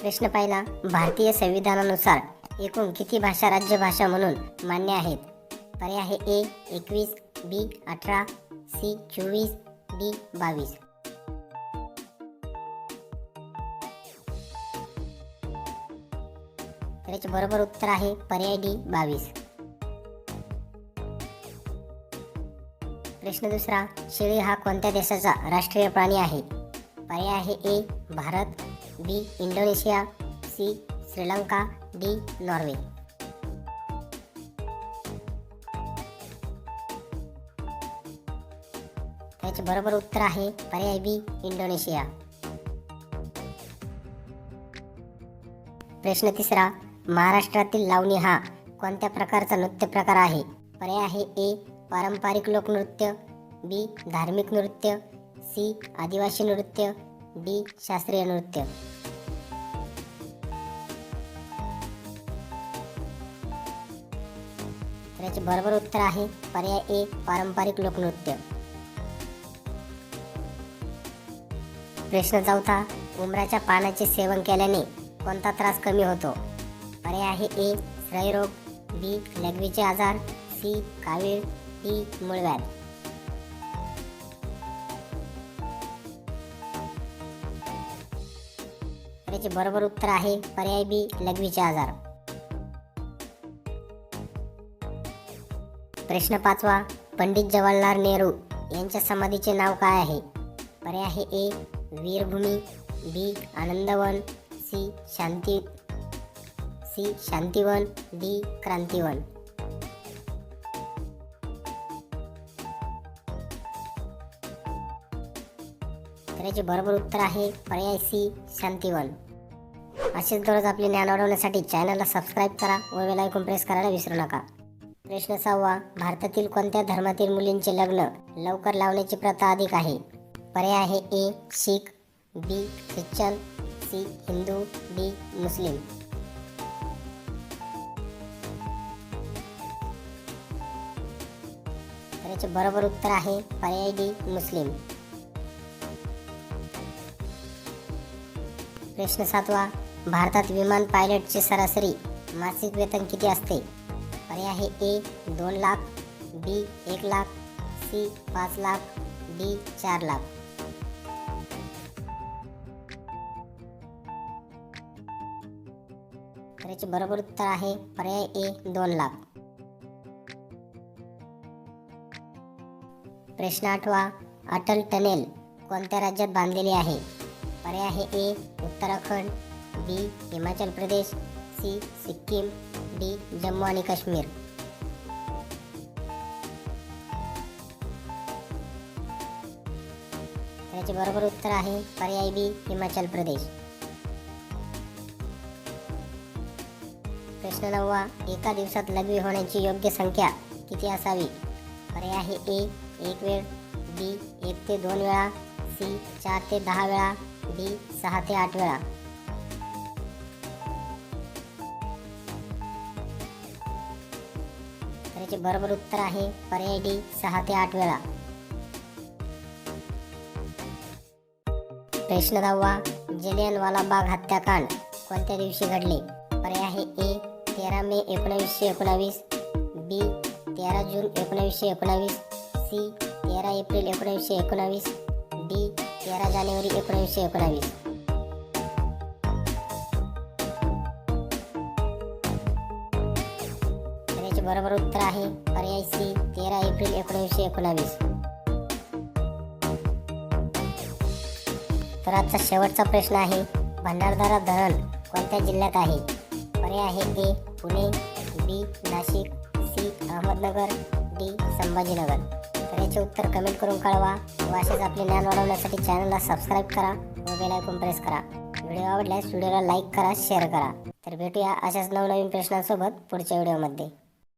प्रश्न पाहिला भारतीय संविधानानुसार एकूण किती भाषा राज्यभाषा म्हणून मान्य आहेत? पर्याय आहे ए एकवीस बी अठरा सी चोवीस डी बावीस. तर याचे बरोबर उत्तर आहे पर्याय डी बावीस. प्रश्न दुसरा शेळी हा कोणत्या देशाचा राष्ट्रीय प्राणी आहे? पर्याय आहे A Bharat B Indonesia C Sri Lanka D Norway. त्याचे बरोबर उत्तर आहे पर्याय बी इंडोनेशिया. प्रश्न तिसरा महाराष्ट्रातील लावणी हा कोणत्या प्रकारचा नृत्य प्रकार आहे? पर्याय आहे ए पारंपरिक लोकनृत्य बी धार्मिक नृत्य सी आदिवासी नृत्य डी शास्त्रीय नृत्य. तर याचे बरोबर उत्तर आहे पर्याय ए पारंपरिक लोकनृत्य. प्रश्न चौथा उमराच्या पानाचे सेवन केल्याने कोणता त्रास कमी होतो? पर्याय आहे ए क्षयरोग बी लघवीचे आजार सी कावीळ डी मूळव्याध. तर याचे बरोबर उत्तर आहे पर्याय बी लघवीचे आजार. प्रश्न पाचवा पंडित जवाहरलाल नेहरू यांच्या समाधीचे नाव काय आहे? पर्याय आहे A Virbhumi B Anandvan C Shanti C Shantivan D Krantivan. तर याचे बरोबर उत्तर आहे पर्याय सी शांतीवन. असेच दररोज आपले ज्ञान वाढवण्यासाठी चॅनलला सबस्क्राईब करा व बेल आयकॉन प्रेस करायला विसरू नका. प्रश्न सहावा भारतातील कोणत्या धर्मातील मुलींचे लग्न लवकर लावण्याची प्रथा अधिक आहे? पर्याय आहे A Sikh B Christian C Hindu D मुस्लिम. याचे बरोबर उत्तर आहे पर्याय डी मुस्लिम. प्रश्न सातवा भारतात विमान पायलटचे सरासरी मासिक वेतन किती असते? पर्याय आहे ए दोन लाख बी एक लाख सी पाच लाख डी चार लाख. तर याचे बरोबर उत्तर आहे पर्याय ए दोन लाख. प्रश्न आठवा अटल टनेल कोणत्या राज्यात बांधलेली आहे? पर्याय आहे A Uttarakhand B Himachal Pradesh C Sikkim D Jammu आणि काश्मीर. त्याचे बरोबर उत्तर आहे पर्याय बी हिमाचल प्रदेश. प्रश्न नववा एका दिवसात लघवी होण्याची योग्य संख्या किती असावी? पर्याय आहे ए एक वेळ बी एक ते दोन वेळा सी चार ते दहा वेळा डी सहा ते आठ वेळा. तर याचे बरोबर उत्तर आहे पर्याय डी सहा ते आठ वेळा. प्रश्न दहावा जलियनवाला बाग हत्याकांड कोणत्या दिवशी घडले? पर्याय आहे ए तेरा मे एकोणावीसशे एकोणावीस बी तेरा जून एकोणावीसशे एकोणावीस सी तेरा एप्रिल एकोणावीसशे एकोणावीस डी तेरा जानेवारी एकोणीसशे एकोणावीस. तर याचे बरोबर उत्तर आहे पर्याय सी तेरा एप्रिल एकोणीसशे एकोणावीस. तर आजचा शेवटचा प्रश्न आहे भंडारदारा धरण कोणत्या जिल्ह्यात आहे? पर्याय आहे A Pune B Nashik C Ahmednagar D Sambhajinagar. तर उत्तर कमेंट करून कळवा व असेच आपले ज्ञान वाढवण्यासाठी चॅनलला सबस्क्राईब करा व बेल आयकॉन प्रेस करा. व्हिडिओ आवडल्यास व्हिडिओला लाईक करा शेअर करा. तर भेटूया अशाच नवनवीन प्रश्नांसोबत पुढच्या व्हिडिओमध्ये.